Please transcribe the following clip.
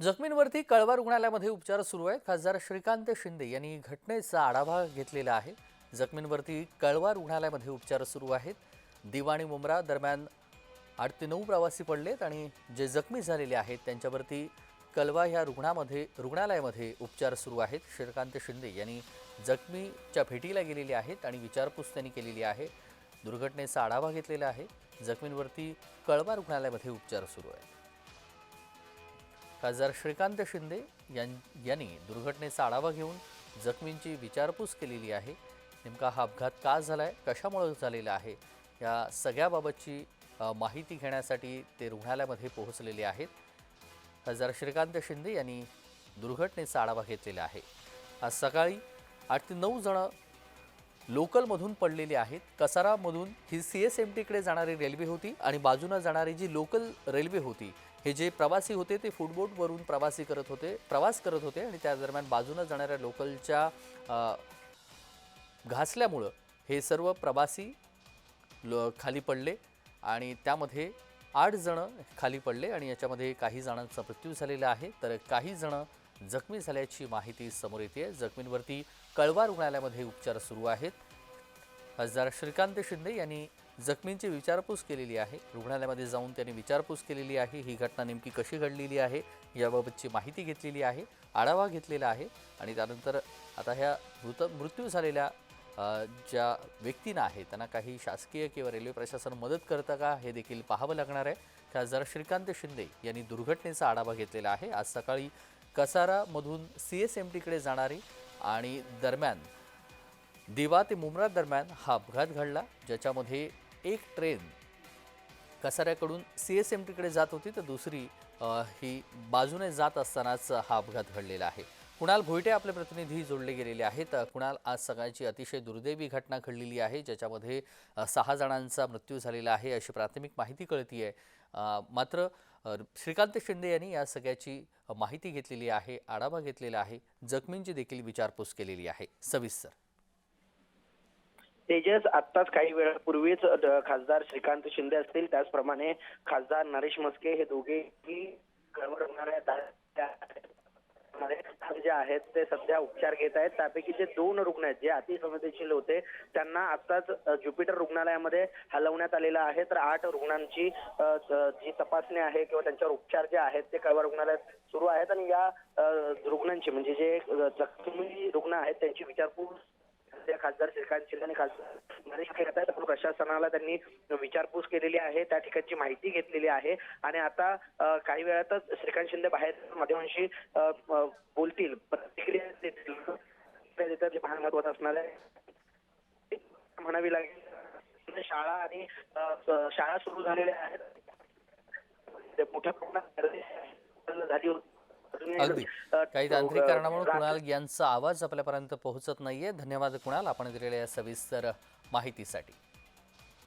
जखमींवरती कळवा रुग्णालयामध्ये उपचार सुरू आहेत. खासदार श्रीकांत शिंदे यांनी घटनेचा आढावा घेतलेला आहे. जखमींवरती कळवा रुग्णालयामध्ये उपचार सुरू आहेत. दिवाणी मुमरा मुंब्रा दरम्यान आठ ते नऊ प्रवासी पडलेत आणि जे जखमी झालेले आहेत त्यांच्यावरती कळवा ह्या रुग्णामध्ये रुग्णालयामध्ये उपचार सुरू आहेत. श्रीकांत शिंदे यांनी जखमीच्या भेटीला गेलेले आहेत आणि विचारपूस त्यांनी केलेली आहे. दुर्घटनेचा आढावा घेतलेला आहे. जखमींवरती कळवा रुग्णालयामध्ये उपचार सुरू आहेत. खासदार श्रीकांत शिंदे यां यांनी दुर्घटनेचा आढावा घेऊन जखमींची विचारपूस केलेली आहे. नेमका हा अपघात का झाला आहे कशामुळे झालेला आहे? या सगळ्याबाबतची माहिती घेण्यासाठी ते रुग्णालयामध्ये पोहोचलेले आहेत. खासदार श्रीकांत शिंदे यांनी दुर्घटनेचा आढावा घेतलेला आहे. आज सकाळी आठ ते नऊ जणं लोकलमधून पडलेली आहेत. कसारामधून ही सी एस एम टीकडे जाणारी रेल्वे होती आणि बाजूनं जाणारी जी लोकल रेल्वे होती हे जे प्रवासी होते ते फुटबोटवरून प्रवासी करत होते प्रवास करत होते आणि त्या दरम्यान बाजूनं जाणाऱ्या लोकलच्या घासल्यामुळं हे सर्व प्रवासी ल खाली पडले आणि त्यामध्ये आठ जणं खाली पडले आणि याच्यामध्ये काही जणांचा मृत्यू झालेला आहे. तर काही जणं जखमी झाल्याची माहिती समोर येते. जखमींवरती कळवा रुग्णालयामध्ये उपचार सुरू आहेत. खासदार श्रीकांत शिंदे यांनी जखमींची विचारपूस केलेली आहे. रुग्णालयामध्ये जाऊन त्यांनी विचारपूस केलेली आहे. ही घटना नेमकी कशी घडलेली आहे याबाबतची माहिती घेतलेली आहे आढावा घेतलेला आहे आणि त्यानंतर आता ह्या मृत मृत्यू झालेल्या ज्या व्यक्तींना आहे त्यांना काही शासकीय किंवा रेल्वे प्रशासन मदत करतं का हे देखील पाहावं लागणार आहे. खासदार श्रीकांत शिंदे यांनी दुर्घटनेचा आढावा घेतलेला आहे. आज सकाळी कसारामधून सी एस एम टीकडे जाणारी आणि दरम्यान दिवा ते मुंब्रा दरम्यान हा अपघात घडला ज्याच्यामध्ये एक ट्रेन कसाऱ्याकडून सी एस एम टीकडे जात होती तर दुसरी ही बाजूने जात असतानाच हा अपघात घडलेला आहे. कुणाल भोईटे आपले प्रतिनिधी जोडले गेलेले आहेत. कुणाल आज सकाळची अतिशय दुर्दैवी घटना घडलेली आहे ज्याच्यामध्ये सहा जणांचा मृत्यू झालेला आहे अशी प्राथमिक माहिती कळती आहे मात्र श्रीकांत शिंदे यांनी या सगळ्याची माहिती घेतलेली आहे आढावा घेतलेला आहे. जखमींची देखील विचारपूस केलेली आहे. सविस्तर. तेजस आत्ताच काही वेळापूर्वीच खासदार श्रीकांत शिंदे असतील. त्याचप्रमाणे खासदार नरेश मस्के हे दोघेही कळवळ रुग्णालयात आहे. त्या- जे आहेत ते सध्या उपचार घेत आहेत. त्यापैकी जे दोन रुग्ण आहेत जे अतिसंवेदनशील होते त्यांना आताच ज्युपिटर रुग्णालयामध्ये हलवण्यात आलेलं आहे. तर आठ रुग्णांची जी तपासणी आहे किंवा त्यांच्यावर उपचार जे आहेत ते कळवा रुग्णालयात सुरू आहेत. आणि या रुग्णांची म्हणजे जे जखमी रुग्ण आहेत त्यांची विचारपूस सध्या खासदार श्रीकांत शिंदे आणि खासदार नरेश घेत प्रशासनाला त्यांनी विचारपूस केलेली आहे त्या ठिकाणची माहिती घेतलेली आहे आणि आता काही वेळातच श्रीकांत शिंदे बाहेर माध्यमांशी बोलतील प्रतिक्रिया देतील. जे फार महत्वाचं असणार आहे. म्हणावी लागेल म्हणजे शाळा आणि शाळा सुरू झालेल्या आहेत. मोठ्या प्रमाणात गर्दी झाली होती. अगदी. काही तांत्रिक कारणामुळे कुणाल यांचा आवाज आपल्यापर्यंत पोहोचत नाहीये. धन्यवाद कुणाल आपण दिलेल्या या सविस्तर माहितीसाठी.